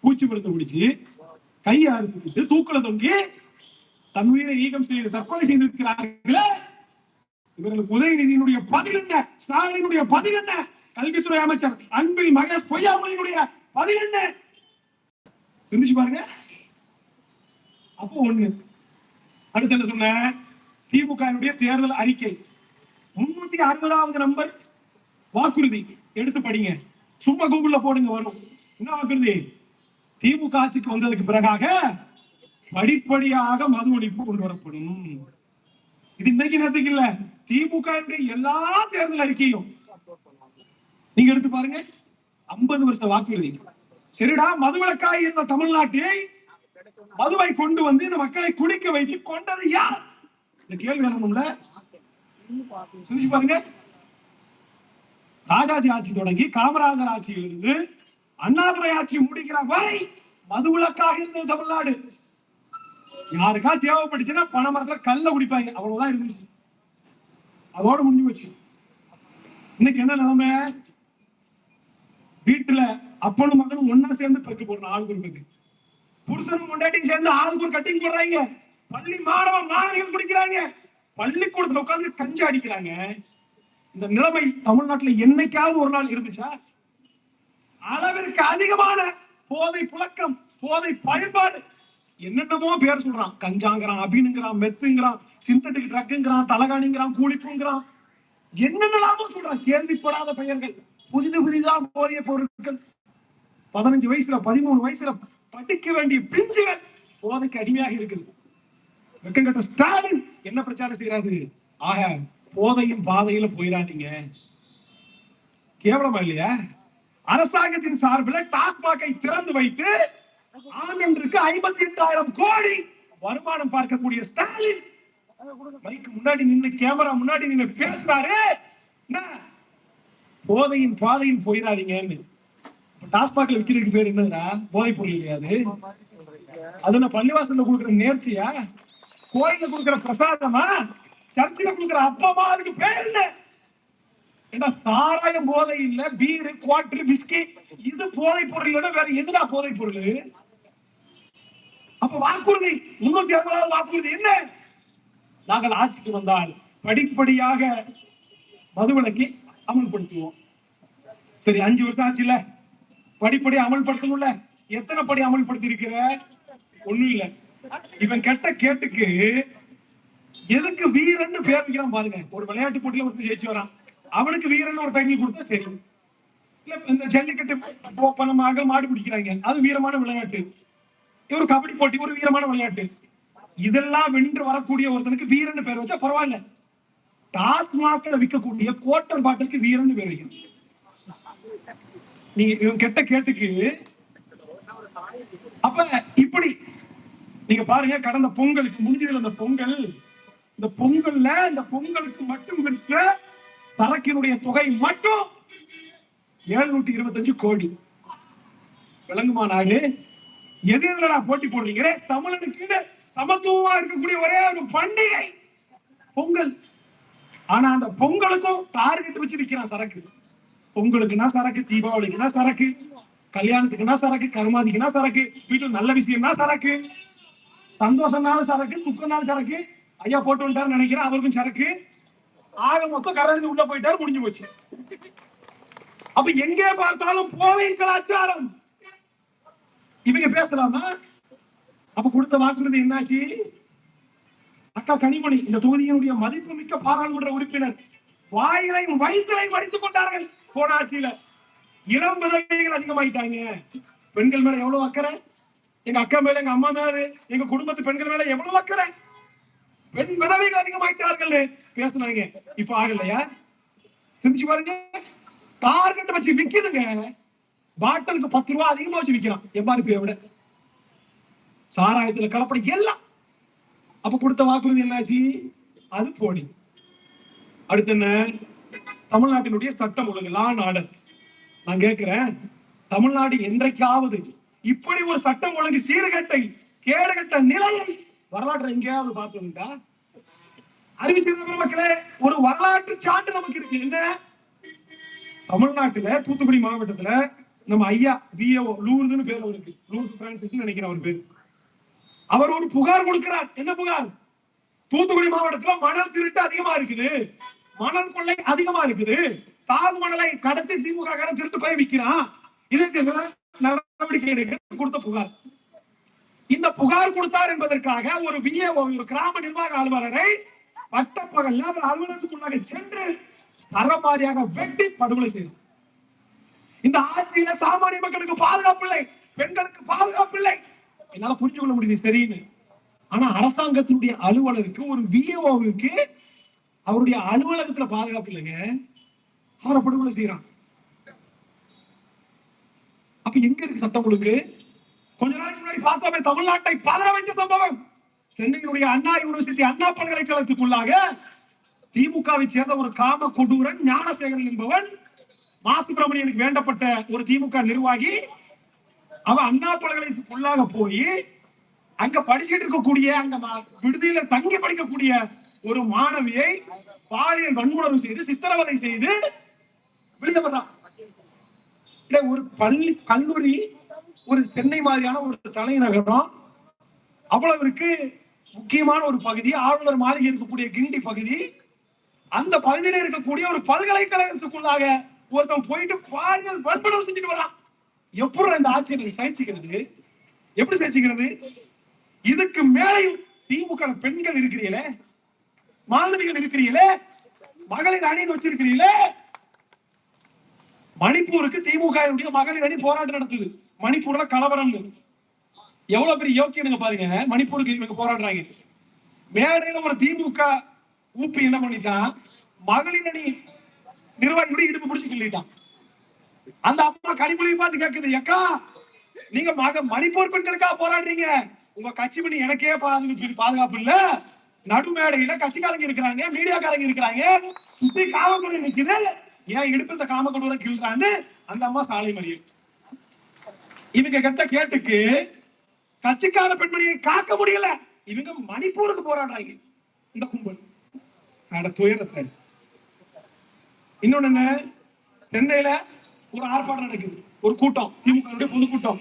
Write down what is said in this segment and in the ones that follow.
பூச்சி மருந்து குடிச்சு கையை அறுத்து தூக்குல தொங்கி தன் உயிரை ஈகம் செய்து தற்கொலை செய்திருக்கிறார்களே. இவர்களுக்கு உதயநிதியினுடைய பதில் என்ன? ஸ்டாலினுடைய பதில் என்ன? கல்வித்துறை அமைச்சர் அன்பில் மகேஷ் பொய்யாமொழியினுடைய பதில் என்ன? சிந்திச்சு பாருங்க. அப்போ ஒண்ணு. அடுத்து என்ன சொன்ன? திமுக தேர்தல் அறிக்கை. முன்னூத்தி அறுபதாவது நம்பர் வாக்குறுதி. எடுத்து படிங்க. சும்மா கூகுள்ல போடுங்க வரும். என்ன வாக்குறுதி? திமுக ஆட்சிக்கு வந்ததுக்கு பிறகாக படிப்படியாக மது ஒழிப்பு கொண்டு வரப்படும். இது இன்னைக்கு நேரத்துக்கு இல்ல. திமுக எல்லா தேர்தல் அறிக்கையும் நீங்க எடுத்து பாருங்க. ஐம்பது வருஷ வாக்குறுதி சரிடா மதுவிலக்காய் இருந்த தமிழ்நாட்டை மதுவை கொண்டு வந்து இந்த மக்களை குடிக்க வைத்து கொண்டது யார்? இந்த கேள்வி வரணும்ல. சிந்திச்சு பாருங்க. ராஜாஜி ஆட்சி தொடங்கி காமராஜர் ஆட்சியிலிருந்து அண்ணாதுரை ஆட்சி முடிக்கிற வரை மதுவிலக்காக இருந்தது தமிழ்நாடு. யாருக்கா தேவைப்பட்டுச்சுன்னா பணமரத்துல கல்ல குடிப்பாங்க. அவ்வளவுதான் இருந்துச்சு. அதோட முடிஞ்சு போச்சு. இன்னைக்கு என்ன நிலைமை? வீட்டுல அப்பனும் மகனும் ஒன்னா சேர்ந்து பெருக்கு போடுறோம் ஆளுக்கு ஒரு பெருக்கு புருஷனும் கொண்டாட்டியும் சேர்ந்து ஆளுக்கு ஒரு கட்டிங் போடுறாங்க. பள்ளி மாணவ மாணவிகள் குடிக்கிறாங்க. பள்ளிக்கூடத்துல உட்கார்ந்து கஞ்சி அடிக்கிறாங்க. இந்த நிலைமை தமிழ்நாட்டுல என்னைக்காவது ஒரு நாள் இருந்துச்சா? அளவிற்கு அதிகமான போதை புழக்கம் போதை பயன்பாடு. என்னென்னமோ பேர் சொல்றான். கஞ்சாங்கிறான் அபினுங்கிறான் மெத்துங்கிறான் சிந்தட்டிக் ட்ரக்குங்கிறான் தலகாணிங்கிறான் கூலிப்புங்கிறான். என்னென்னலாமோ சொல்றான். கேள்விப்படாத பெயர்கள். புதிது புதிதா போதிய பொருட்கள். பதினஞ்சு வயசுல பதிமூணு வயசுல படிக்க வேண்டிய பிஞ்சுகள் போதைக்கு அடிமையாக இருக்குது. வெக்கங்கட்ட ஸ்டாலின் என்ன பிரச்சாரம் செய்யறாரு ஆக போதையும் பாதையில போயிடாதீங்க கேவலமா இல்லையா? அரசாங்கத்தின் சார்பில் டாஸ்மாகை திறந்து வைத்து ஆண்டன்றுக்கு ஐம்பத்தி எட்டாயிரம் கோடி வருமானம் பார்க்கக்கூடிய ஸ்டாலின். மைக்கு முன்னாடி நின்னு கேமரா முன்னாடி நின்னு பேசினாரு என்ன? போதையின் பாதையும் போயிடாதீங்கன்னு. டாஸ்மாக்ல விற்கிறதுக்கு பேர் என்னதுன்னா போதை பொருள் இல்லையா அது? என்ன பள்ளிவாசல்ல கொடுக்குற நேர்ச்சியா? கோயில கொடுக்குற பிரசாதமா? சர்ச்சில் கொடுக்குற அப்பமா? அதுக்கு பேர் என்ன? ஏன்னா சாராயம் போதை இல்ல பீரு குவாட்டர் விஸ்கி இது போதை பொருள் இல்லைன்னா வேற எதுடா போதை பொருள்? அப்ப வாக்குறுதி முன்னூத்தி அறுபதாவது வாக்குறுதி என்ன? நாங்கள் ஆட்சிக்கு வந்தால் படிப்படியாக மதுவிலக்கி அமல்படுத்துவோம். சரி அஞ்சு வருஷம் ஆச்சுல. படிப்படி அமல்படுத்தணும்ல? எத்தனை படி அமல்படுத்தி இருக்கிற ஒண்ணும் இல்ல. இவன் கெட்ட கேட்டுக்கு எதுக்கு வீரன்னு பேர் வைக்கிறான் பாருங்க. ஒரு விளையாட்டு போட்டியில ஒருத்தர் ஜெயிச்சு வரான். அவனுக்கு வீரன் ஒரு டைட்டில் கொடுத்தா சரி. இல்ல இந்த ஜல்லிக்கட்டு பணமாக மாடு பிடிக்கிறாங்க. அது வீரமான விளையாட்டு. ஒரு கபடி போட்டி ஒரு வீரமான விளையாட்டு. இதெல்லாம் வென்று வரக்கூடிய ஒருத்தனுக்கு வீரன்னு பேர் வச்சா பரவாயில்ல. டாஸ்மாக்ல விற்கக்கூடிய கோட்டர் பாட்டிலுக்கு வீரன்னு பேர் வைக்கணும். நீங்க இவன் கெட்ட கேட்டுக்கு அப்ப இப்படி நீங்க பாருங்க கடந்த பொங்கலுக்கு முடிஞ்சதுல அந்த பொங்கல் இந்த பொங்கல்ல இந்த பொங்கலுக்கு மட்டும் விற்ற சரக்கினுடைய தொகை மட்டும் எழுநூத்தி இருபத்தஞ்சு கோடி. விளங்குமா நாடு? எது எதுல போட்டி போடுறீங்க? தமிழனுக்கு சமத்துவமா இருக்கக்கூடிய ஒரே ஒரு பண்டிகை பொங்கல். ஆனா அந்த பொங்கலுக்கும் டார்கெட் வச்சு சரக்கு. பொங்கலுக்குன்னா சரக்கு? தீபாவளிக்குன்னா சரக்கு? கல்யாணத்துக்குன்னா சரக்கு? கருமாதிக்குன்னா சரக்கு? வீட்டுல நல்ல விஷயம்னா சரக்கு? சந்தோஷம்னாலும் சரக்கு துக்கம்னாலும் சரக்கு. ஐயா போட்டு வந்துட்டாரு நினைக்கிறேன் அவருக்கும் சரக்கு. ஆக மொத்தம் கரடி உள்ள போயிட்டாரு முடிஞ்சு போச்சு. அப்ப எங்கே பார்த்தாலும் போதையின் கலாச்சாரம். இவங்க பேசலாமா? அப்ப கொடுத்த வாக்குறுதி என்னாச்சு? அக்கா கனிமொழி இந்த தொகுதியினுடைய மதிப்புமிக்க பாராளுமன்ற உறுப்பினர் வாயிலையும் வயிற்றிலையும் மடித்துக் கொண்டார்கள். போன ஆட்சியில இளம் விதவைகள் அதிகமாயிட்டாங்க. பெண்கள் மேல எவ்வளவு அக்கறை? எங்க அக்கா மேல எங்க அம்மா மேல எங்க குடும்பத்து பெண்கள் மேல எவ்வளவு அக்கறை? பெண் விதவைகள் அதிகமாயிட்டார்கள். பேசுனாங்க இப்ப ஆகலையா? சிந்திச்சு பாருங்க. டார்கெட் வச்சு விக்குதுங்க. பாட்டலுக்கு பத்து ரூபாய் அதிகமா வச்சு விக்கிறான் எம்ஆர்பியை விட. சாராயத்துல கலப்படம் எல்லாம். அப்ப கொடுத்த வாக்குறுதி என்னாச்சு? அது போனி அடுத்து என்ன? தமிழ்நாட்டினுடைய சட்டம் ஒழுங்கு லா ஆர்டர் நான் கேட்கிறேன். தமிழ்நாடு என்றைக்காவது இப்படி ஒரு சட்டம் ஒழுங்கு சீர்கட்டை கேடுகட்ட நிலையை வரலாற்றை எங்கேயாவது பார்த்ததுண்டா அறிவிச்சிருந்த மக்களே ஒரு வரலாற்று சான்று நமக்கு இருக்கு. என்ன? தமிழ்நாட்டுல தூத்துக்குடி மாவட்டத்துல நம்ம ஐயா விஏஓ லூர்துன்னு பேர் அவருக்கு. லூர்து பிரான்சிஸ் நினைக்கிறேன் அவர் பேர். அவர் ஒரு புகார் கொடுக்கிறார். என்ன புகார்? தூத்துக்குடி மாவட்டத்துல மணல் திருட்டு அதிகமா இருக்குது. மணல் கொள்ளை அதிகமா இருக்குது. தாது மணலை கடத்தி திமுக திருட்டு போய் விற்கிறான் இதற்கு நடவடிக்கை எடுக்க கொடுத்த புகார். இந்த புகார் கொடுத்தார் என்பதற்காக ஒரு விஏஓ ஒரு கிராம நிர்வாக அலுவலரை பட்டப்பகல்ல அவர் அலுவலகத்துக்குள்ளாக சென்று சரமாரியாக வெட்டி படுகொலை செய்தார். இந்த ஆட்சியில சாமானிய மக்களுக்கு பாதுகாப்பு இல்லை பெண்களுக்கு பாதுகாப்பு இல்லை. என்னால புரிஞ்சு கொள்ள முடியுது சரின்னு. ஆனா அரசாங்கத்தினுடைய அலுவலருக்கு ஒரு விஏஓவுக்கு அவருடைய அலுவலகத்துல பாதுகாப்பு இல்லைங்க. அவரை படுகொலை செய்யறான். அப்ப எங்க இருக்கு சட்டம் ஒழுங்கு? கொஞ்ச நாளைக்கு முன்னாடி பார்த்தோமே தமிழ்நாட்டை பதற வைத்த சம்பவம். சென்னையினுடைய அண்ணா யூனிவர்சிட்டி அண்ணா பல்கலைக்கழகத்துக்குள்ளாக திமுகவை சேர்ந்த ஒரு காம கொடூரன் ஞானசேகரன் என்பவன் மா. சுப்பிரமணியனுக்கு வேண்டப்பட்ட ஒரு திமுக நிர்வாகி. அவன் அண்ணா பல்கலைக்குள்ளாக போய் அங்க படிச்சுட்டு இருக்கக்கூடிய அங்க மா- விடுதியில தங்கி படிக்கக்கூடிய ஒரு மாணவியை பாலியல் வன்முணர்வு செய்து சித்திரவதை செய்து வெளியே வர்றான் ஒரு பள்ளி கல்லூரி ஒரு சென்னை மாதிரியான ஒரு தலைநகரம் அவ்வளவிற்கு முக்கியமான ஒரு பகுதி ஆளுநர் மாளிகை இருக்கக்கூடிய கிண்டி பகுதி. அந்த பகுதியில இருக்கக்கூடிய ஒரு பல்கலைக்கழகத்துக்குள்ளாக ஒருத்தன் போயிட்டு பாலியல் வன்முறை செஞ்சுட்டு வரான். எப்படி இந்த ஆட்சியை சகிச்சுக்கிறது? எப்படி சகிச்சுக்கிறது? இதுக்கு மேலையும் திமுக பெண்கள் இருக்கிறீங்களே மாணவிகள் இருக்கிறீங்களே மகளிர் அணின்னு வச்சிருக்கிறீங்களே மணிப்பூருக்கு திமுக மகளிர் அணி போராட்டம் நடத்துது. மணிப்பூர்ல கலவரம் எவ்வளவு பெரிய யோக்கியனுங்க பாருங்க. மணிப்பூருக்கு இவங்க போராடுறாங்க. மேடையில ஒரு திமுக ஊப்பி என்ன பண்ணிட்டான்? மகளிர் அணி நிர்வாகியோட இடுப்பு பிடிச்சு கிள்ளிட்டான். அந்த அம்மா கனிமொழி பார்த்து கேக்குது அக்கா நீங்க மக மணிப்பூர் பெண்களுக்காக போராடுறீங்க. உங்க கட்சி பண்ணி எனக்கே பாதுகாப்பு பாதுகாப்பு இல்ல. நடு மேடையில கட்சிக்காரங்க இருக்கிறாங்க மீடியாக்காரங்க இருக்கிறாங்க. சுத்தி காவல்துறை நிக்குது. ஏன் இடுப்பு இந்த காமக்கொடூர கிள்றான்னு அந்த அம்மா சாலை மறியல். இவங்க கிட்ட கேட்டுக்கு கட்சிக்கார பெண்மணியை காக்க முடியல. இவங்க மணிப்பூருக்கு போராடுறாங்க. இந்த கும்பல். அட துயரத்தை. இன்னொன்னு சென்னையில ஒரு ஆர்ப்பாட்டம் நடக்குது. ஒரு கூட்டம். திமுக பொதுக்கூட்டம்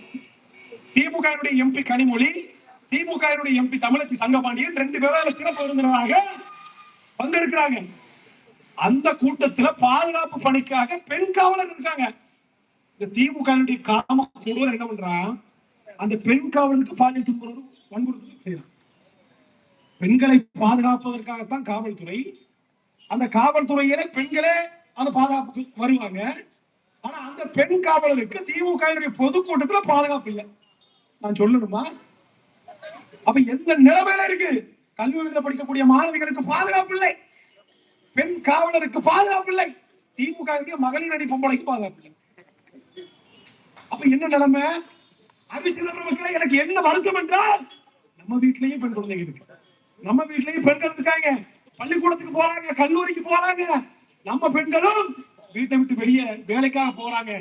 திமுக எம்பி கனிமொழி திமுக எம்பி தமிழச்சி தங்கபாண்டியன் ரெண்டு பேரும் சிறப்பு விருந்தினராக பங்கெடுக்கிறாங்க. அந்த கூட்டத்துல பாதுகாப்பு பணிக்காக பெண் காவலர் இருக்காங்க. இந்த திமுக காம கொடூரம் என்ன பண்றான் அந்த பெண் காவலுக்கு பாலியல் துன்புறவு வன்புறுத்தல் செய்யறான். பெண்களை பாதுகாப்பதற்காகத்தான் காவல்துறை அந்த காவல்துறையில பெண்களே அந்த பாதுகாப்புக்கு வருவாங்க. ஆனா அந்த பெண் காவலருக்கு திமுக பொதுக்கூட்டத்துல பாதுகாப்பு இல்லை. நான் சொல்லணுமா? அப்ப எந்த நிலைமையில இருக்கு? கல்லூரியில படிக்கக்கூடிய மாணவிகளுக்கு பாதுகாப்பு இல்லை. பெண் காவலருக்கு பாதுகாப்பு இல்லை. திமுக மகளிர் அணி பொம்பளைக்கு பாதுகாப்பு இல்லை. அப்ப என்ன நிலைமை? அமைச்சர் மக்களே எனக்கு என்ன வருத்தம் என்றால் நம்ம வீட்லயும் பெண் குழந்தைங்க இருக்கு. நம்ம வீட்லயும் பெண்கள் இருக்காங்க. பள்ளிக்கூடத்துக்கு போறாங்க கல்லூரிக்கு போறாங்க. நம்ம பெண்களும் வீட்டை விட்டு வெளியே வேலைக்காக போறாங்க.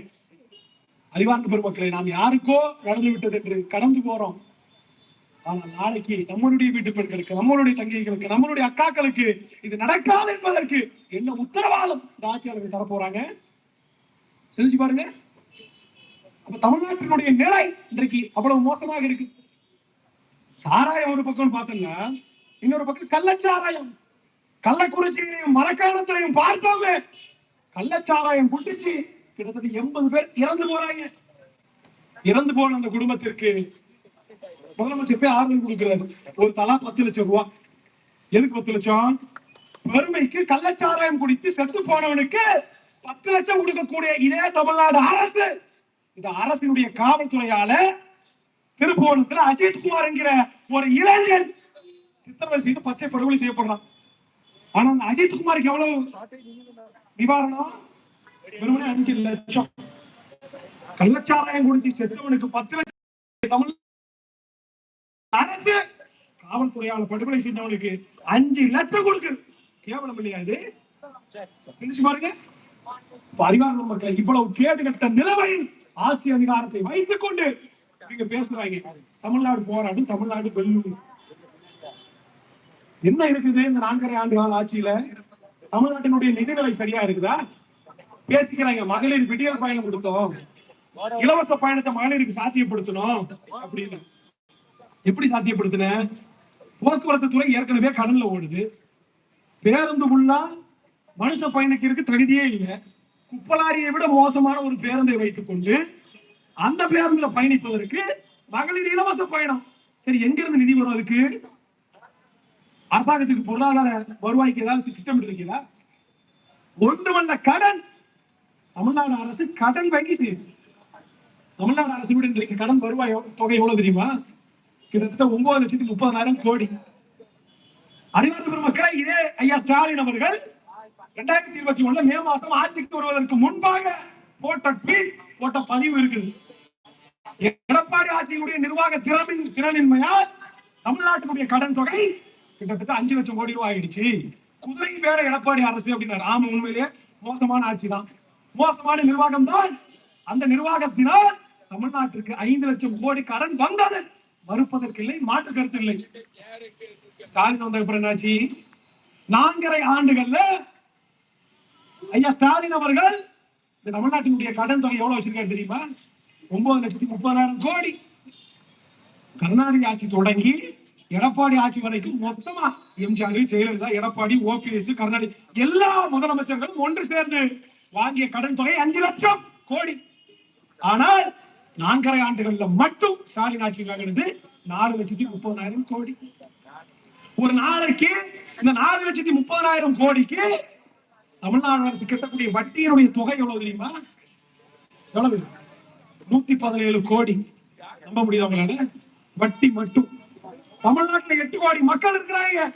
அறிவார்ந்த பெருமக்களை நாம் யாருக்கோ நடந்து விட்டது என்று கடந்து போறோம். ஆனால் நாளைக்கு நம்மளுடைய வீட்டு பெண்களுக்கு நம்மளுடைய தங்கைகளுக்கு நம்மளுடைய அக்காக்களுக்கு இது நடக்காது என்பதற்கு என்ன உத்தரவாதம் இந்த ஆட்சியாளர்கள் தரப்போறாங்க? செஞ்சு பாருங்க. அப்ப தமிழ்நாட்டினுடைய நிலை இன்றைக்கு அவ்வளவு மோசமாக இருக்கு. சாராயம் ஒரு பக்கம் பார்த்தோம்னா இன்னொரு பக்கம் கள்ளச்சாராயம். கள்ளக்குறிச்சியிலையும் மரக்காணத்திலையும் பார்த்தோமே கள்ளச்சாராயம் குடிச்சு கிட்டத்தட்ட எண்பது பேர் இறந்து போறாங்க. இறந்து போன அந்த குடும்பத்திற்கு முதலமைச்சர் போய் ஆறுதல் கொடுக்கிறாரு. ஒரு தலா பத்து லட்சம் ரூபாய் எதுக்கு பத்து லட்சம்? பெருமைக்கு கள்ளச்சாராயம் குடித்து செத்து போனவனுக்கு பத்து லட்சம் கொடுக்கக்கூடிய இதே தமிழ்நாடு அரசு இந்த அரசினுடைய காவல்துறையால திருப்புவனத்துல அஜித் குமார் என்கிற ஒரு இளைஞன் சித்திரவதை செய்து பச்சை படுகொலை செய்யப்படுறான். ஆனா அஜித் குமாருக்கு எவ்வளவு நிவாரணம்? வெறுமனே அஞ்சு லட்சம். கள்ளச்சாராயம் குடித்து செத்தவனுக்கு பத்து லட்சம். தமிழ் அரசு காவல்துறையால படுகொலை செஞ்சவனுக்கு அஞ்சு லட்சம் கொடுக்குது. கேவலம் இல்லையா இது? சிந்திச்சு பாருங்க. அறிவார்ந்த மக்களை இவ்வளவு கேடு கட்ட நிலைமையில் ஆட்சி அதிகாரத்தை வைத்துக் கொண்டு நீங்க பேசுறாங்க. தமிழ்நாடு போராடும் தமிழ்நாடு வெல்லும். என்ன இருக்குது இந்த நான்கரை ஆண்டு கால ஆட்சியில? தமிழ்நாட்டினுடைய நிதிநிலை சரியா இருக்குதா? பேசிக்கிறாங்க மகளிர் விடியல் பயணம் கொடுத்தோம். இலவச பயணத்தை மகளிருக்கு சாத்தியப்படுத்தணும் அப்படின்னு. எப்படி சாத்தியப்படுத்தின? போக்குவரத்து துறை ஏற்கனவே கடல்ல ஓடுது. பேருந்து உள்ள மனுஷ பயணிக்கிறதுக்கு தகுதியே இல்லை. குப்பலாரியை விட மோசமான ஒரு பேருந்தை வைத்துக் கொண்டு அந்த பேருந்துல பயணிப்பதற்கு மகளிர் இலவச பயணம். சரி எங்க இருந்து நிதி வரும் அதுக்கு? அரசாங்கத்துக்கு பொருளாதார வருவாய்க்கு ஏதாவது திட்டம் இருக்கீங்களா வந்த கடன். தமிழ்நாடு அரசு கடன் வங்கி செய்யுது. தமிழ்நாடு அரசு விட இன்றைக்கு கடன் வருவாய் தொகை எவ்வளவு தெரியுமா? கிட்டத்தட்ட ஒன்பது லட்சத்தி முப்பதாயிரம் கோடி. அறிவார்ந்த பெருமக்களை இதே ஐயா ஸ்டாலின் அவர்கள் ரெண்டாயிரத்தி இருபத்தி ஒண்ணுல மே மாசம் ஆட்சிக்கு வருவதற்கு முன்பாக போட்ட ட்வீட் போட்ட பதிவு இருக்குது. எடப்பாடி ஆட்சியினுடைய நிர்வாக திறமின் திறனின்மையால் தமிழ்நாட்டினுடைய கடன் தொகை கிட்டத்தட்ட அஞ்சு லட்சம் கோடி ரூபாய் ஆயிடுச்சு. குதிரை வேற எடப்பாடி அரசு அப்படின்னாரு. ஆமா உண்மையிலேயே மோசமான ஆட்சி தான் மோசமான நிர்வாகம் தான். அந்த நிர்வாகத்தினால் தமிழ்நாட்டிற்கு ஐந்து லட்சம் கோடி கடன் வந்தது. மறுப்பதற்கு இல்லை மாற்று கருத்து இல்லை. ஸ்டாலின் வந்த அப்புறம் என்னாச்சு? நான்கரை ஆண்டுகள்ல ஐயா ஸ்டாலின் அவர்கள் இந்த தமிழ்நாட்டினுடைய கடன் தொகை எவ்வளவு வச்சிருக்காரு தெரியுமா? ஒன்பது லட்சத்தி முப்பதாயிரம் கோடி. கருணாநிதி ஆட்சி தொடங்கி எடப்பாடி ஆட்சி வரைக்கும் மொத்தமா எம்ஜிஆர் ஜெயலலிதா எடப்பாடி ஓபிஎஸ் கருணாநிதி எல்லா முதலமைச்சர்களும் ஒன்று சேர்ந்து வாங்கிய கடன் தொகை அஞ்சு லட்சம் கோடி. ஆனால் நான்கரை ஆண்டுகள்ல மட்டும் ஸ்டாலின் ஆட்சி வாங்கினது நாலு லட்சத்தி முப்பதாயிரம் கோடி. ஒரு நாளைக்கு இந்த நாலு லட்சத்தி முப்பதாயிரம் கோடிக்கு தமிழ்நாடு அரசு கட்டக்கூடிய வட்டியினுடைய தொகை எவ்வளவு தெரியுமா? எவ்வளவு? நூத்தி பதினேழு கோடி. நம்ப முடியுதா வட்டி மட்டும். தமிழ்நாட்டுல எட்டு கோடி மக்கள் இருக்கிறாங்க.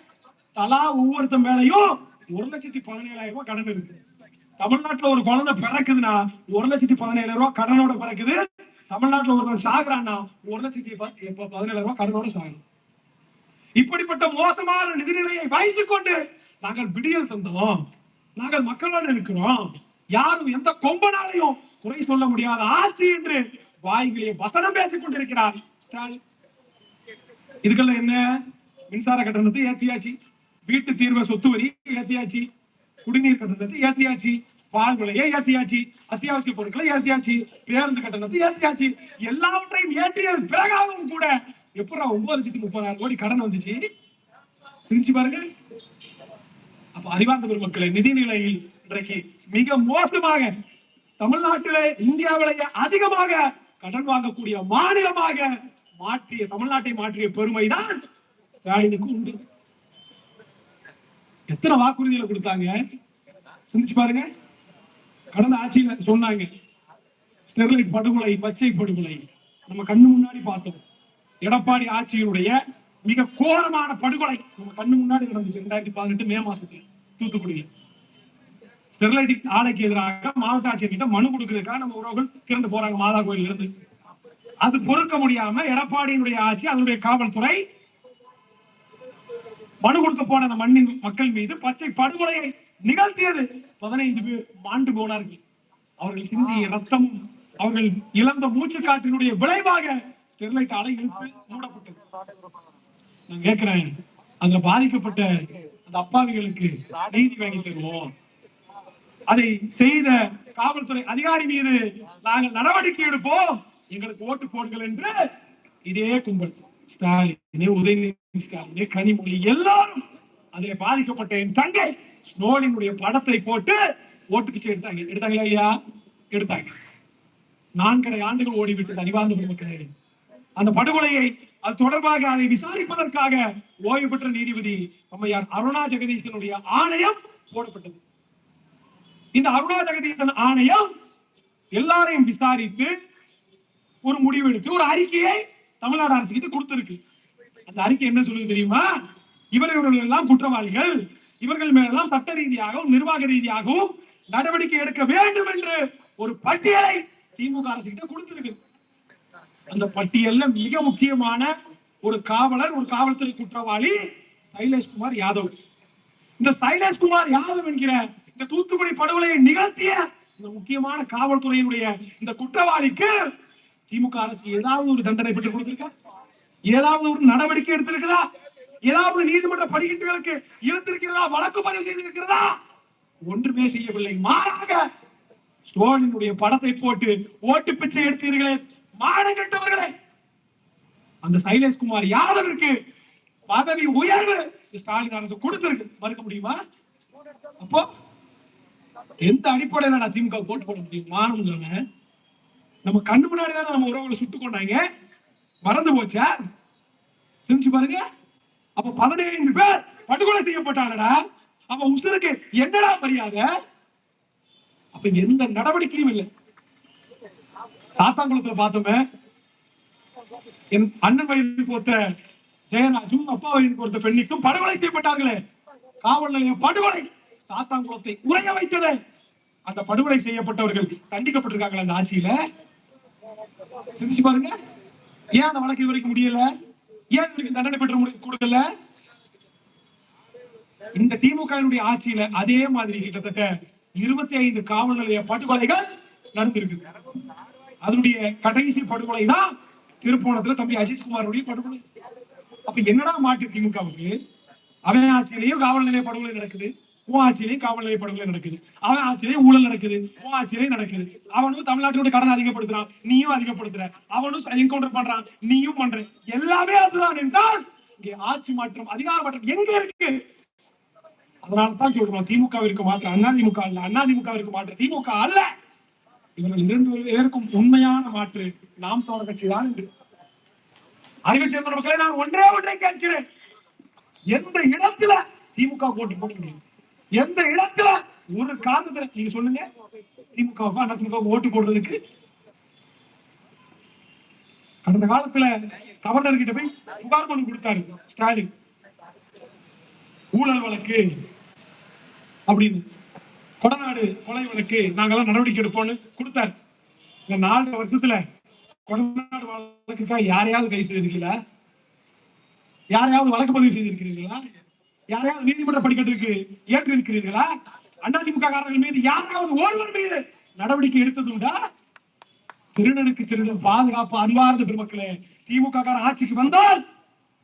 தலா ஒவ்வொருத்தன் மேலையும் ஒரு லட்சத்தி பதினேழாயிரம் ரூபாய் கடன் இருக்கு. தமிழ்நாட்டுல ஒரு குழந்தை பிறக்குதுன்னா ஒரு லட்சத்தி பதினேழு ரூபாய் கடனோட பிறக்குது. தமிழ்நாட்டுல ஒருவன் சாகுறான்னா ஒரு லட்சத்தி இப்ப பதினேழு ரூபாய் கடனோட சாகணும் இப்படிப்பட்ட மோசமான நிதிநிலையை வைத்துக் கொண்டு நாங்கள் விடியல் தந்தோம் நாங்கள் மக்களோடு இருக்கிறோம். யாரும் எந்த கொம்பனாலையும் குறை சொல்ல முடியாத ஆட்சி என்று வாய்களிலே வசனம் பேசிக் கொண்டிருக்கிறார். ஸ்டாலின். இதுக்கெல்லாம் என்ன? மின்சார கட்டணத்தை ஏத்தியாச்சு. வீட்டு தீர்வை சொத்து வரி ஏத்தியாச்சு. குடிநீர் கட்டணத்தை ஏத்தியாச்சு. பால் விலையை ஏத்தியாச்சு. அத்தியாவசிய பொருட்களை ஏத்தியாச்சு. பேருந்து கட்டணத்தை ஏத்தியாச்சு. எல்லாவற்றையும் ஏற்றியது பிறகாகவும் கூட எப்படா ஒன்பது லட்சத்தி முப்பதாயிரம் கோடி கடன் வந்துச்சு? சிரிச்சு பாருங்க. அப்ப அறிவார்ந்த பெருமக்களை நிதிநிலையில் இன்றைக்கு மிக மோசமாக தமிழ்நாட்டிலே இந்தியாவிலேயே அதிகமாக கடன் வாங்கக்கூடிய மாநிலமாக மாற்றிய தமிழ்நாட்டை மாற்றிய பெருமைதான் ஸ்டாலினுக்கு உண்டு. எத்தனை வாக்குறுதிகளை கொடுத்தாங்க? சிந்திச்சு பாருங்க. கடந்த ஆட்சியில சொன்னாங்க ஸ்டெர்லைட் படுகொலை பச்சை படுகொலை நம்ம கண்ணு முன்னாடி பார்த்தோம். எடப்பாடி ஆட்சியினுடைய மிக கோரமான படுகொலை நம்ம கண்ணு முன்னாடி நடந்துச்சு ரெண்டாயிரத்தி பதினெட்டு மே மாசத்துல தூத்துக்குடியில. ஸ்டெர்லைட் ஆலைக்கு எதிராக மாவட்ட ஆட்சியர்கிட்ட மனு கொடுக்கறதுக்காக நம்ம உறவுகள் திரண்டு போறாங்க மாதா கோயில்ல இருந்து. அது பொறுக்க முடியாம எடப்பாடியினுடைய ஆட்சி அதனுடைய காவல்துறை மனு கொடுக்க போன அந்த மண்ணின் மக்கள் மீது பச்சை படுகொலையை நிகழ்த்தியது. பதினைந்து பேர் மாண்டு போனார்கள். அவர்கள் சிந்திய ரத்தமும் அவர்கள் இழந்த மூச்சு காற்றினுடைய விளைவாக ஸ்டெர்லைட் ஆலை இழுத்து மூடப்பட்டது. நான் கேட்கிறேன். அதுல பாதிக்கப்பட்ட அந்த அப்பாவிகளுக்கு நீதி வாங்கி தருவோம். அதை செய்த காவல்துறை அதிகாரி மீது நாங்கள் நடவடிக்கை எடுப்போம். எங்களுக்கு ஓட்டு போடுங்கள் என்று இதே கும்பல் ஸ்டாலினே உதயநிதி ஸ்டாலினே கனிமொழி எல்லாரும் அதிலே பாதிக்கப்பட்ட என் தங்கை ஸ்னோலினுடைய படத்தை போட்டு ஓட்டு பிச்சை எடுத்தாங்க. எடுத்தாங்களா ஐயா எடுத்தாங்க. நான்கரை ஆண்டுகள் ஓடிவிட்டது அறிவார்ந்த பெருமக்களே. அந்த படுகொலையை அது தொடர்பாக அதை விசாரிப்பதற்காக ஓய்வு பெற்ற நீதிபதி அம்மையார் அருணா ஜெகதீசனுடைய ஆணையம் போடப்பட்டது. இந்த அருணா ஜெகதீசன் ஆணையம் எல்லாரையும் விசாரித்து ஒரு முடிவெடுத்து ஒரு அறிக்கையை தமிழ்நாடு அரசு கிட்ட கொடுத்திருக்கு. அந்த அறிக்கை என்ன சொல்லுது தெரியுமா? இவர்கள் எல்லாம் குற்றவாளிகள். இவர்கள் மேலெல்லாம் சட்ட ரீதியாகவும் நிர்வாக ரீதியாகவும் நடவடிக்கை எடுக்க வேண்டும் என்று ஒரு பட்டியலை திமுக அரசு கிட்ட கொடுத்திருக்கு. அந்த பட்டியல்ல மிக முக்கியமான ஒரு காவலர் ஒரு காவல்துறை குற்றவாளி சைலேஷ்குமார் யாதவ். இந்த சைலேஷ்குமார் யாதவ் என்கிற இந்த தூத்துக்குடி படுகொலையை நிகழ்த்திய இந்த முக்கியமான காவல்துறையினுடைய இந்த குற்றவாளிக்கு திமுக அரசு ஏதாவது ஒரு தண்டனை பெற்று கொடுத்திருக்கா? ஏதாவது ஒரு நடவடிக்கை எடுத்திருக்குதா? ஏதாவது நீதிமன்ற படிக்கட்டுகளுக்கு இழுத்திருக்கிறதா? வழக்கு பதிவு செய்திருக்கிறதா? ஒன்றுமே செய்யவில்லை. மாறாக ஸ்டோனினுடைய படத்தை போட்டு ஓட்டு பிச்சை எடுத்தீர்களே மானம் கெட்டவர்களே. அந்த சைலேஷ்குமார் யாதவிற்கு பதவி உயர்வு இந்த ஸ்டாலின் அரசு கொடுத்திருக்கு? மறுக்க முடியுமா? அப்போ எந்த அடிப்படையில நான் திமுக போட்டு போட முடியும்? மானம் சொன்னேன் நம்ம கண்ணு முன்னாடி தானே நம்ம உறவுகளை சுட்டு கொண்டாங்க. மறந்து போச்சா? சிரிச்சு பாருங்க. அப்ப பதினைந்து பேர் படுகொலை செய்யப்பட்டாங்கடா. அப்ப உசுருக்கு என்னடா மரியாதை? அப்ப எந்த நடவடிக்கையும் இல்லை. சாத்தாங்குளத்துல பார்த்தோமே என் அண்ணன் வயது ஒருத்த ஜெயராஜும் அப்பா வயது ஒருத்த பெண்ணிக்கும் படுகொலை செய்யப்பட்டார்களே. காவல் நிலையம் படுகொலை. சாத்தாங்குளத்தை உரைய வைத்தது. அந்த படுகொலை செய்யப்பட்டவர்கள் தண்டிக்கப்பட்டிருக்காங்களா அந்த ஆட்சியில. சிந்திச்சு பாருங்க. ஏன் அந்த வழக்கு இது வரைக்கும் முடியல? ஏன் இவருக்கு தண்டனை பெற்று முடி- கொடுக்கல? இந்த திமுகவினுடைய ஆட்சியில அதே மாதிரி கிட்டத்தட்ட இருபத்தி ஐந்து காவல் நிலைய படுகொலைகள் நடந்திருக்கு அதனுடைய கடைசி படுகொலை தான் திருப்போணத்துல தம்பி அஜித்குமாருடைய படுகொலை. அப்ப என்னடா மாட்டு திமுகவுக்கு? அவன் ஆட்சியிலையும் காவல் நிலைய படுகொலை நடக்குது. உன் ஆட்சியிலையும் காவல் நிலைய படுகொலை நடக்குது. அவன் ஆட்சியிலையும் ஊழல் நடக்குது. உன் ஆட்சியிலையும் நடக்குது. அவனும் தமிழ்நாட்டோட கடன் அதிகப்படுத்துறான். நீயும் அதிகப்படுத்துற. அவனும் என்கவுண்டர் பண்றான். நீயும் பண்ற. எல்லாமே அதுதான் என்றால் இங்கே ஆட்சி மாற்றம் அதிகார மாற்றம் எங்க இருக்கு? அதனால தான் சொல்றோம் திமுகவிற்கு மாற்றம் அண்ணா திமுக அல்ல அண்ணா திமுகவிற்கு திமுக அல்ல. இவர்கள் இரண்டு பேருக்கும் உண்மையான மாற்று. நாம் தோழர் கட்சி தான் என்று. அறிவு சேர்ந்த மக்களை நான் ஒன்றே ஒன்றை கேட்கிறேன். எந்த இடத்துல திமுக போட்டு போட முடியும் எந்த இடத்துல ஒரு காரணத்துல நீங்க சொல்லுங்க. திமுக அதிமுக ஓட்டு போடுறதுக்கு. கடந்த காலத்துல கவர்னர் கிட்ட போய் புகார் மனு கொடுத்தாரு ஸ்டாலின். ஊழல் வழக்கு அப்படின்னு. கொடநாடு கொலை வழக்கு நாங்கெல்லாம் நடவடிக்கை எடுப்போம்னு கொடுத்தாரு. இந்த நாலு வருஷத்துல கொடநாடு வழக்குக்காக யாரையாவது கை செய்திருக்கீங்களா? யாரையாவது வழக்கு பதிவு செய்திருக்கிறீர்களா? யாரையாவது நீதிமன்ற படிக்கட்டுக்கு ஏற்று இருக்கிறீர்களா அதிமுக காரர்கள் மீது யாராவது ஒருவர் மீது நடவடிக்கை எடுத்தது உண்டா? திருடனுக்கு திருடன் பாதுகாப்பு அன்பார்ந்த பெருமக்களே திமுக காரன் ஆட்சிக்கு வந்தால்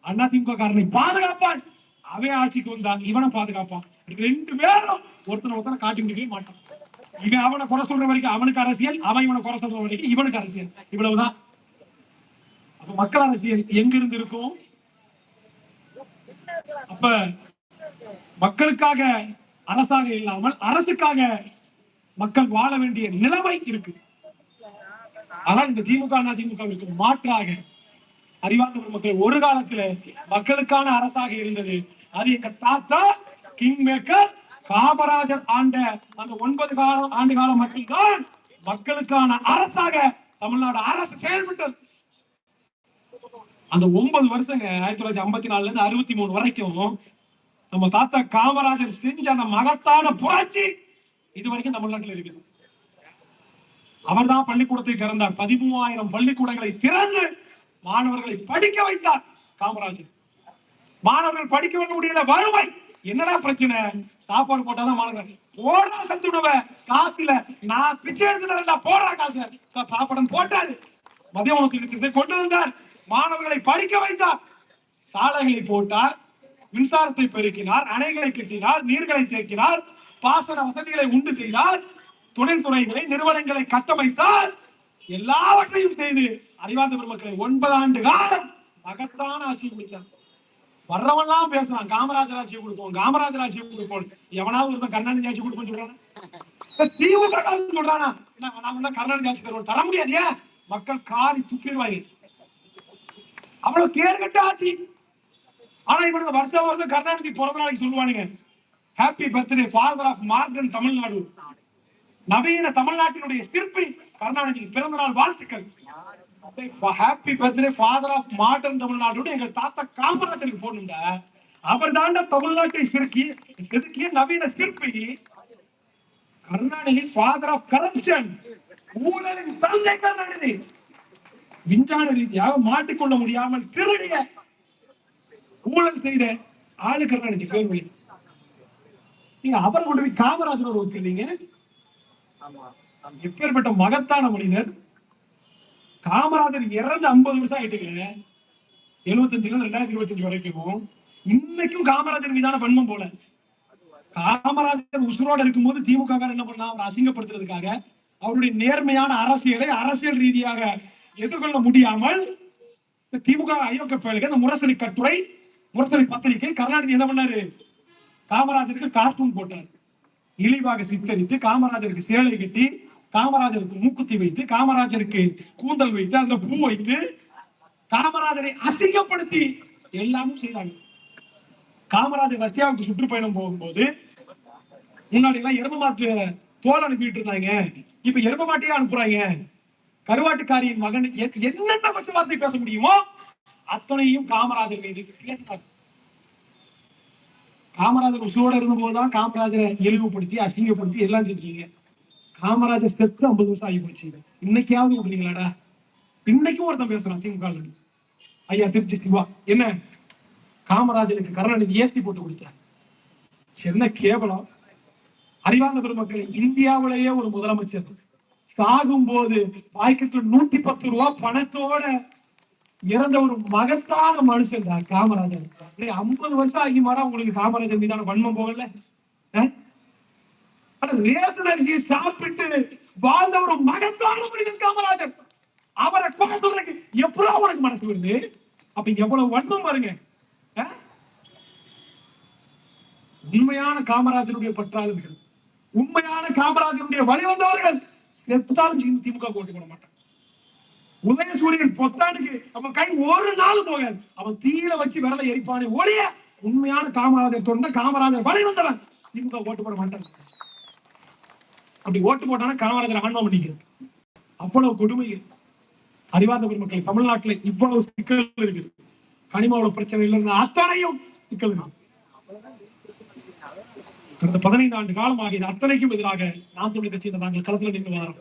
அண்ணா திமுக காரனை பாதுகாப்பான் அவன் ஆட்சிக்கு வந்தான் இவனை பாதுகாப்பான். ரெண்டு பேரும் ஒருத்தனை ஒருத்தனை காட்டி மாட்டான். இவன் அவனை குறை சொல்ற வரைக்கும் அவனுக்கு அரசியல் அவன் இவனை குறை சொல்ற வரைக்கும் இவனுக்கு அரசியல். இவ்வளவுதான். அப்ப மக்கள் அரசியல் எங்க இருந்து இருக்கும்? அப்ப மக்களுக்காக அரசாக இல்லாமல் அரசுக்காக மக்கள் வாழ வேண்டிய நிலைமை இருக்கு. ஆனால் இந்த திமுக அதிமுகவிற்கு மாற்றாக அறிவார்ந்த மக்கள் ஒரு காலத்துல மக்களுக்கான அரசாக இருந்தது. அது எங்க தாத்தா கிங் மேக்கர் காமராஜர் ஆண்ட அந்த ஒன்பது காலம் ஆண்டு காலம் மட்டும்தான் மக்களுக்கான அரசாக தமிழ்நாடு அரசு செயல்பட்டது. அந்த ஒன்பது வருஷங்க ஆயிரத்தி தொள்ளாயிரத்தி ஐம்பத்தி நாலுல இருந்து அறுபத்தி மூணு வரைக்கும் நம்ம தாத்தா காமராஜர் செஞ்ச அந்த மகத்தான புரட்சி இது வரைக்கும் தமிழ்நாட்டில் இருக்குது. அவர்தான் பள்ளிக்கூடத்தை திறந்தார். பதிமூவாயிரம் பள்ளிக்கூடங்களை திறந்து மாணவர்களை படிக்க வைத்தார் காமராஜர். மாணவர்கள் படிக்க வைக்க முடியல வறுமை. என்னடா பிரச்சனை? சாப்பாடு போட்டாதான் மாணவர்கள் போடா சத்து விடுவ காசு இல்ல நான் பிச்சை எடுத்து தரேன்டா. போடுறா காசு. சாப்பாடு போட்டாரு. மதிய உணவு திட்டத்தை கொண்டு வந்தார். மாணவர்களை படிக்க வைத்தார். சாலைகளை போட்டார். மின்சாரத்தை பெருக்கினார். அணைகளை கட்டினார். நீர்களை தேக்கினார். பாசன வசதிகளை உண்டு செய்தார். தொழில்துறைகளை நிறுவனங்களை கட்டமைத்தார். எல்லாவற்றையும் செய்து அறிவார்ந்த பெருமக்களை ஒன்பது ஆண்டு காலம் மகத்தான ஆட்சி முடித்தார். வர்றவன்லாம் பேசுறான். காமராஜர் ஆட்சியை கொடுப்போம் காமராஜர் ஆட்சியை கொடுப்போம் எவனாவது ஒருத்தன் கருணாநிதி ஆட்சி கொடுப்போம் சொல்றானா? இந்த திமுக சொல்றானா? என்ன, தான் கருணாநிதி ஆட்சி தருவோம் தர முடியாது ஏன்? மக்கள் காரி துப்பிடுவாங்க. அவ்வளவு கேடுகட்ட ஆட்சி. ஆனா இவனுக்கு வருஷம் வருஷம் கருணாநிதி பிறந்த நாளைக்கு சொல்லுவானுங்க. Happy birthday father of modern Tamil Nadu நவீன தமிழ்நாட்டினுடைய சிற்பி கருணாநிதிக்கு பிறந்த நாள் வாழ்த்துக்கள். Happy birthday father of modern Tamil Nadu எங்க தாத்தா காமராஜருக்கு போனுங்க அவர் தாண்ட தமிழ்நாட்டை சிறுக்கி செதுக்கிய நவீன சிற்பி கருணாநிதி ஃபாதர் ஆஃப் கரப்ஷன் ஊழலின் தந்தை கருணாநிதி விஞ்ஞான ரீதியாக மாட்டிக்கொள்ள முடியாமல் திருடிய ஊழல் செய்த ஆளு கருணாநிதி பேர் நீங்க அவரை கொண்டு போய் காமராஜரோட ஒத்துறீங்க எப்பேற்பட்ட மகத்தான மனிதர். காமராஜர் இறந்து ஐம்பது வருஷம் ஆயிட்டுங்க எழுபத்தஞ்சுல இருந்து ரெண்டாயிரத்தி இருபத்தஞ்சு வரைக்கும். இன்னைக்கும் காமராஜர் மீதான வன்மம் போல. காமராஜர் உசுரோட இருக்கும்போது திமுக என்ன பண்ணலாம்? அவரை அசிங்கப்படுத்துறதுக்காக அவருடைய நேர்மையான அரசியலை அரசியல் ரீதியாக எதிர்கொள்ள முடியாமல் இந்த திமுக அயோக்கிய பயலுக்கு இந்த முரசொலி கட்டுரை முரசொலி பத்திரிகை கருணாநிதி என்ன பண்ணாரு? காமராஜருக்கு கார்ட்டூன் போட்டார். இழிவாக சித்தரித்து காமராஜருக்கு சேலை கட்டி காமராஜருக்கு மூக்குத்தி வைத்து காமராஜருக்கு கூந்தல் வைத்து அதுல பூ வைத்து காமராஜரை அசிங்கப்படுத்தி எல்லாமும் செய்தாங்க. காமராஜர் ரஷ்யாவுக்கு சுற்றுப்பயணம் போகும்போது முன்னாடி எல்லாம் எரும மாட்டு தோல் அனுப்பிட்டு இருந்தாங்க இப்ப எரும மாட்டையே அனுப்புறாங்க. கருவாட்டுக்காரியின் மகன் என்னென்ன பச்சை வார்த்தை பேச முடியுமோ அத்தனையும் காமராஜர் மீது பேசினார். காமராஜர் உசுவோட இருந்தபோதுதான் காமராஜரை இழிவுபடுத்தி அசிங்கப்படுத்தி எல்லாம் செஞ்சீங்க. காமராஜர் செத்து ஐம்பது வருஷம் ஆகி போச்சு. இன்னைக்காவது விடுறீங்களாடா இன்னைக்கும் ஒருத்தன் பேசுறான் திமுக ஐயா திருச்சி சிவா. என்ன? காமராஜருக்கு கருணாநிதி ஏசி போட்டு கொடுத்தார் என்ன கேவலம். அறிவார்ந்த பெருமக்கள் இந்தியாவிலேயே ஒரு முதலமைச்சர். சாகும் போது பாக்கெட்ல நூத்தி பத்து ரூபா பணத்தோட இறந்த ஒரு மகத்தான மனுஷன் தான் காமராஜர் ஐம்பது வருஷம் ஆகி மாறா உங்களுக்கு காமராஜர் மீதான வன்மம் போகல. அஹ்? சாப்பிட்டு வாழ்ந்த ஒரு மகத்தான மனிதன் காமராஜர். அவரை கொலை சொல்றதுக்கு எப்படா உனக்கு மனசு வருது? அப்ப எவ்வளவு வன்மம் பாருங்க உண்மையான காமராஜருடைய பற்றாளர்கள் உண்மையான காமராஜருடைய வழி வந்தவர்கள் செத்தாலும் திமுக ஓட்டு போட மாட்டான். உதயசூரியன் பொத்தானுக்கு அவன் கை ஒரு நாள் போகாது. அவன் தீயில வச்சு விரலை எரிப்பானே ஒழிய உண்மையான காமராஜர் தொண்ட காமராஜர் வழி வந்தவன் திமுக ஓட்டு போட மாட்டான். அப்படி ஓட்டு போட்டானா காமராஜர் ஆன்மா பண்ணிக்கிறது. அவ்வளவு கொடுமைகள் அறிவார்ந்த பெருமக்கள் தமிழ்நாட்டுல இவ்வளவு சிக்கல் இருக்குது. கனிமாவோட பிரச்சனையில இருந்த அத்தனையும் சிக்கல் தான் கடந்த பதினைந்து ஆண்டு காலமாக இது அத்தனைக்கும் எதிராக நாம் தமிழ் கட்சியினர் நாங்கள் களத்துல நின்று வரோம்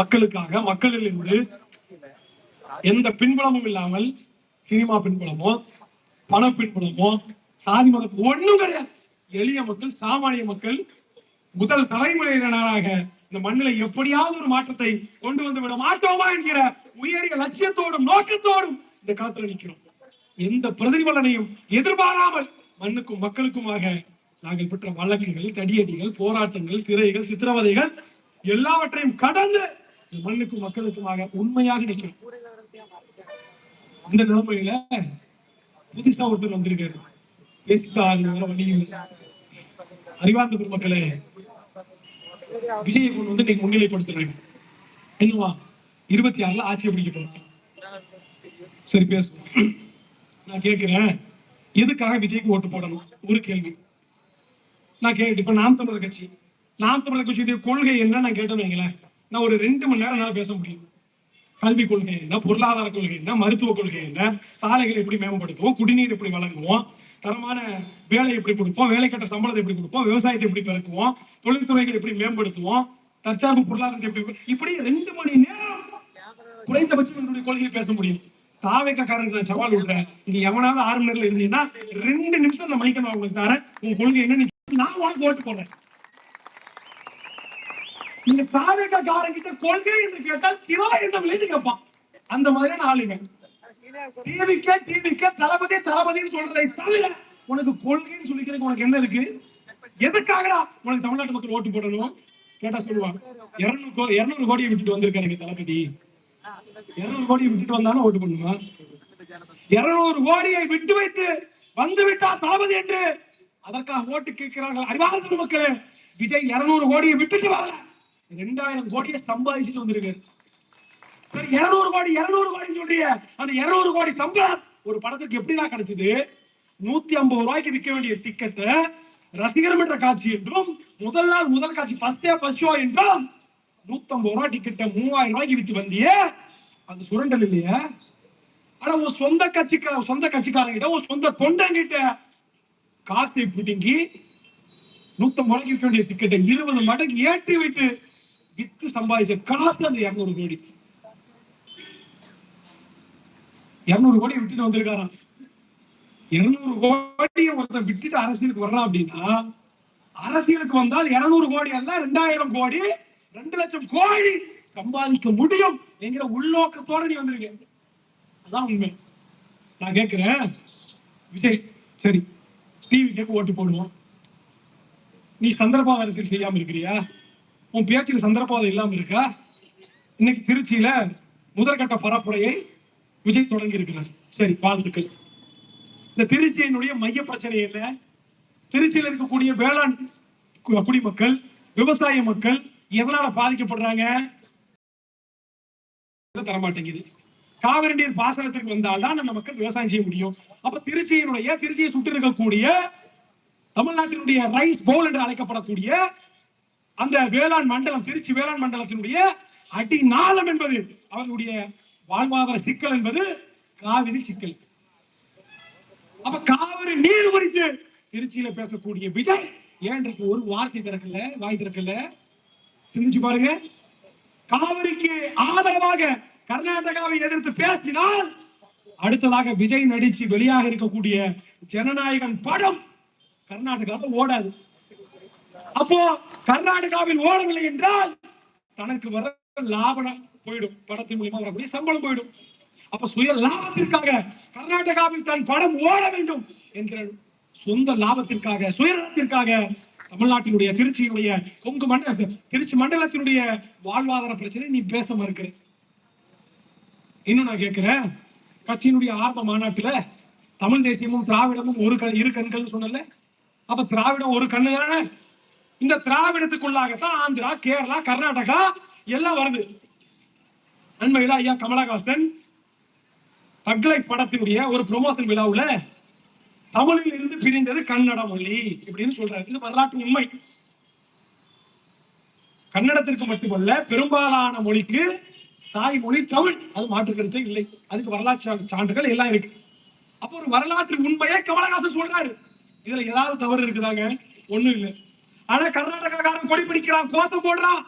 மக்களுக்காக மக்களில் இருந்து எந்த பின்புலமும் இல்லாமல் சினிமா பின்புலமோ பண பின்புலமோ சாதி மதம் ஒண்ணும் கிடையாது. எளிய மக்கள் சாமானிய மக்கள் முதல் தலைமுறையினராக இந்த மண்ணில எப்படியாவது ஒரு மாற்றத்தை கொண்டு வந்து விட மாட்டோமா என்கிற உயரிய லட்சியத்தோடும் நோக்கத்தோடும் இந்த களத்துல நிற்கிறோம். எந்த பிரதிபலனையும் எதிர்பாராமல் மண்ணுக்கும் மக்களுக்குமாக நாங்கள் பெற்ற வழக்குகள் தடியடிகள் போராட்டங்கள் சிறைகள் சித்திரவதைகள் எல்லாவற்றையும் கடந்து இந்த மண்ணுக்கும் மக்களுக்குமாக உண்மையாக நிற்கிறோம். இந்த நிலைமையில புதுசா ஒருத்தர் வந்திருக்காரு. பேசிக்காக அறிவார்ந்த பெருமக்களே விஜயை கொண்டு வந்து நீங்க முன்னிலைப்படுத்துறாங்க என்னவா? இருபத்தி ஆறுல ஆட்சி பிடிக்க போறாங்க சரி பேசுவோம். நான் கேட்கிறேன் எதுக்காக விஜய்க்கு ஓட்டு போடணும்? ஒரு கேள்வி. நான் கேட்டு இப்ப நாம் தமிழர் கட்சி. நாம் தமிழர் கட்சியுடைய கொள்கை என்ன நான் கேட்டேன் வைங்களேன். நான் ஒரு ரெண்டு மணி நேரம் என்னால பேச முடியும். கல்வி கொள்கை என்ன? பொருளாதார கொள்கை என்ன? மருத்துவ கொள்கை என்ன? சாலைகளை எப்படி மேம்படுத்துவோம்? குடிநீர் எப்படி வழங்குவோம்? தரமான வேலை எப்படி கொடுப்போம்? வேலை கட்ட சம்பளத்தை எப்படி கொடுப்போம்? விவசாயத்தை எப்படி பெருக்குவோம்? தொழில்துறைகளை எப்படி மேம்படுத்துவோம்? தற்சார்பு பொருளாதாரத்தை எப்படி இப்படி ரெண்டு மணி நேரம் குறைந்தபட்சம் என்னுடைய கொள்கையை பேச முடியும். தாவேக்காரனுக்கு நான் சவால் விடுறேன். நீ எவனாவது ஆறு மணி நேரம் இருந்தீங்கன்னா ரெண்டு நிமிஷம் அந்த மைக்க நான் உங்களுக்கு தரேன். உன் கொள்கை என்னன்னு நான் உனக்கு ஓட்டு போடுறேன். நீங்க தாவேக்காரன் கிட்ட கொள்கை என்று கேட்டால் கிலோ என்ன விலைன்னு கேட்பான். அந்த மாதிரியான ஆளுங்க. டிவிக்கே டிவிக்கே தளபதி தளபதின்னு சொல்றதை தவிர உனக்கு கொள்கைன்னு சொல்லிக்கிறதுக்கு உனக்கு என்ன இருக்கு? எதுக்காகடா உனக்கு தமிழ்நாட்டு மக்கள் ஓட்டு போடணும்? கேட்டா சொல்லுவாங்க. இருநூறு கோ இருநூறு கோடியை விட்டுட்டு வந்திருக்காருங்க தளபதி. இருநூறு கோடியை விட்டுட்டு வந்தாலும் ஓட்டு பண்ணுமா இருநூறு கோடியை விட்டு வைத்து வந்து விட்டா தளபதி என்று அதற்காக ஓட்டு கேட்கிறார்கள் அறிவார்ந்த மக்களே. விஜய் இருநூறு கோடியை விட்டுட்டு வரல. ரெண்டாயிரம் கோடியை சம்பாதிச்சுட்டு வந்திருக்காரு. சரி இருநூறு கோடி இருநூறு கோடி சொல்றீங்க அந்த இருநூறு கோடி சம்பளம் ஒரு படத்துக்கு எப்படிதான் கிடைச்சது? நூத்தி ஐம்பது ரூபாய்க்கு விற்க வேண்டிய டிக்கெட்டு ரசிகர் மன்ற காட்சி என்றும் முதல் நாள் முதல் காட்சி ஃபர்ஸ்ட் டே ஃபர்ஸ்ட் ஷோ என்றும் நூத்தம்பது ரூபாய் டிக்கெட்டை மூவாயிரம் ரூபாய்க்கு வித்து வந்தியே. அந்த சுரண்டல் இல்லையா. ஆனா உன் சொந்த கட்சிக்கா சொந்த கட்சிக்காரங்கிட்ட உன் சொந்த தொண்டங்கிட்ட காசை பிடுங்கி நூத்தம்பது ரூபாய்க்கு விற்க வேண்டிய டிக்கெட்டை இருபது மடங்கு ஏற்றி விட்டு வித்து சம்பாதிச்ச காசு அந்த இருநூறு கோடி. இருநூறு கோடி விட்டுட்டு வந்திருக்காராம் இருநூறு கோடியை ஒருத்தன் விட்டுட்டு அரசியலுக்கு வர்றான் அப்படின்னா அரசியலுக்கு வந்தால் இருநூறு கோடி அல்ல ரெண்டாயிரம் கோடி ரெண்டு லட்சம் கோடி சம்பாதிக்க முடியும் என்கிற உள்நோக்கத்தோட நீ வந்திருக்க. அதான் உண்மை. நான் கேட்கிறேன். விஜய் சரி டிவி கேட்க ஓட்டு போடுவோம். நீ சந்தர்ப்ப அரசியல் செய்யாம இருக்கிறியா? உன் பேச்சுக்கு சந்தர்ப்பம் இல்லாம இருக்கா? இன்னைக்கு திருச்சியில முதற்கட்ட பரப்புரையை விஜய் தொடங்கி இருக்கிறார். சரி வாழ்த்துக்கள். இந்த திருச்சியினுடைய மைய பிரச்சனை என்ன? திருச்சியில் இருக்கக்கூடிய வேளாண் குடிமக்கள் விவசாய மக்கள் எதனால பாதிக்கப்படுறாங்க? தரமாட்டேங்குது. காவிரி நீர் பாசனத்திற்கு வந்தால்தான் நம்ம மக்கள் விவசாயம் செய்ய முடியும். அப்ப திருச்சியினுடைய திருச்சியை சுட்டு இருக்கக்கூடிய தமிழ்நாட்டினுடைய ரைஸ் போல் என்று அழைக்கப்படக்கூடிய அந்த வேளாண் மண்டலம் திருச்சி வேளாண் மண்டலத்தினுடைய அடிநாளம் என்பது அவர்களுடைய வாழ்வாதார சிக்கல் என்பது காவிரி சிக்கல். அப்ப காவிரி நீர் குறித்து திருச்சியில பேசக்கூடிய விஜய் ஏன்றைக்கு ஒரு வார்த்தை திறக்கல வாய் திறக்கல. சிந்திச்சு பாருங்க. காவிரிக்கு ஆதரவாக கர்நாடகாவை எதிர்த்து பேசினால் அடுத்ததாக விஜய் நடிச்சு வெளியாக இருக்கக்கூடிய ஜனநாயகன் படம் கர்நாடகாவில் ஓடாது. அப்போ கர்நாடகாவில் ஓடவில்லை என்றால் தனக்கு வர லாபம் போயிடும் படத்தின் மூலியமா வரக்கூடிய சம்பளம் போயிடும். அப்ப சுய லாபத்திற்காக கர்நாடகாவில் தன் படம் ஓட வேண்டும் என்கிற சொந்த லாபத்திற்காக சுயநலத்திற்காக தமிழ்நாட்டினுடைய திருச்சியினுடைய கொங்கு மண்டல திருச்சி மண்டலத்தினுடைய வாழ்வாதார பிரச்சனை நீ பேச மறுக்கிற. இன்னும் நான் கேட்கிறேன் கட்சியினுடைய ஆரம்ப மாநாட்டுல தமிழ் தேசியமும் திராவிடமும் ஒரு கண் இரு கண்கள் சொன்னல அப்ப திராவிடம் ஒரு கண்ணு தானே? இந்த திராவிடத்துக்குள்ளாகத்தான் ஆந்திரா கேரளா கர்நாடகா எல்லாம் வருது. நன்மையில ஐயா கமலஹாசன். தக்லை படத்தினுடைய ஒரு ப்ரொமோஷன் விழாவுல தமிழில் இருந்து பிரிந்தது கன்னட மொழி இப்படின்னு சொல்றாரு. இது வரலாற்று உண்மை. கன்னடத்திற்கு மட்டுமல்ல பெரும்பாலான மொழிக்கு தாய்மொழி தமிழ். அது மாற்று இல்லை. அதுக்கு வரலாற்று சான்றுகள் எல்லாம் இருக்கு. அப்போ ஒரு வரலாற்று உண்மையை கமலஹாசன் சொல்றாரு. இதுல ஏதாவது தவறு இருக்குதாங்க? ஒண்ணும் இல்லை. ஆனா கர்நாடகாக்காரன் கொடி பிடிக்கிறான் கோஷம் போடுறான்.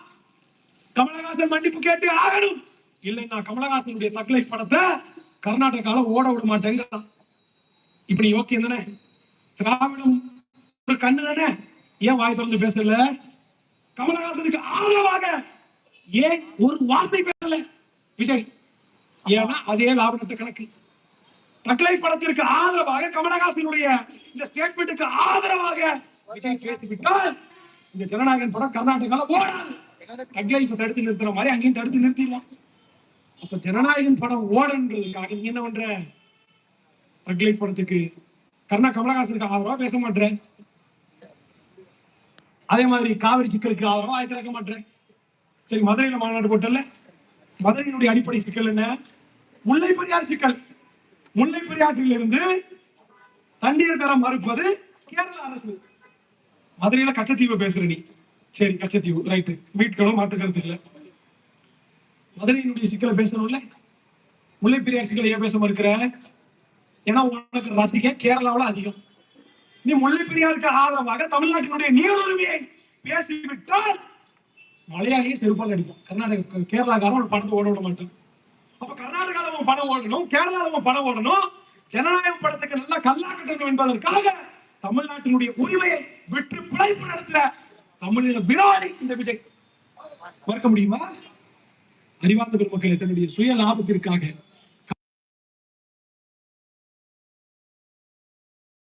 கமலஹாசன் மன்னிப்பு கேட்டு ஆகணும். இல்லை நான் கமலஹாசனுடைய தக்லை படத்தை கர்நாடகால ஓட விட மாட்டேங்கிறான். இப்படி ஓகே தானே? திராவிடம் ஒரு கண்ணு தானே? ஏன் வாய் திறந்து பேசல? கமலஹாசனுக்கு ஆதரவாக ஏன் ஒரு வார்த்தை பேசல? விஜய் ஏன்னா அதே லாபநட்ட கணக்கு. தக்லை படத்திற்கு ஆதரவாக கமலஹாசனுடைய இந்த ஸ்டேட்மெண்ட்டுக்கு ஆதரவாக விஜய் பேசிவிட்டால் இந்த ஜனநாயகன் படம் கர்நாடகால ஓடாது. கட்லைஃப் தடுத்து நிறுத்துற மாதிரி அங்கேயும் தடுத்து நிறுத்திடலாம். அப்ப ஜனநாயகன் படம் ஓடன்றதுக்காக நீ என்ன பண்ற? கட்லைஃப் படத்துக்கு கர்ணா கமலஹாசனுக்கு ஆதரவா பேச மாட்டேன் அதே மாதிரி காவிரி சிக்கலுக்கு ஆதரவா ஆயத்தி இறக்க மாட்டேன் சரி மதுரையில மாநாடு போட்டல மதுரையினுடைய அடிப்படை சிக்கல் என்ன? முல்லை பெரியார் சிக்கல். முல்லை பெரியாற்றில் இருந்து தண்ணீர் தர மறுப்பது கேரள அரசு. மதுரையில கச்சத்தீவு பேசுற நீ. சரி கச்சத்தீவு. ரைட்டு வீட்டுகளும் மாற்றுக்கிறது இல்லை. மதுரையினுடைய சிக்கலை பேசணும்ல? முல்லைப்பெரியார் சிக்கலை ஏன் பேச மறுக்கிற ஏன்னா உனக்கு ரசிக கேரளாவில் அதிகம். நீ முல்லைப்பெரியாருக்கு ஆதரவாக தமிழ்நாட்டினுடைய நீருரிமையை பேசிவிட்டால் மலையாளியே செருப்பால் அடிக்கும். கர்நாடக கேரளாக்காரன் ஒரு பணத்தை ஓட விட மாட்டான். அப்ப கர்நாடகாவில் அவன் பணம் ஓடணும் கேரளாவில் அவன் பணம் ஓடணும். ஜனநாயக படத்துக்கு நல்லா கல்லா கட்டணும் என்பதற்காக தமிழ்நாட்டினுடைய உரிமையை விட்டு பிழைப்பு நடத்துற தமிழின விரோதி இந்த விஜய். மறக்க முடியுமா? அறிவார்ந்த பெருமக்களை தன்னுடைய சுய லாபத்திற்காக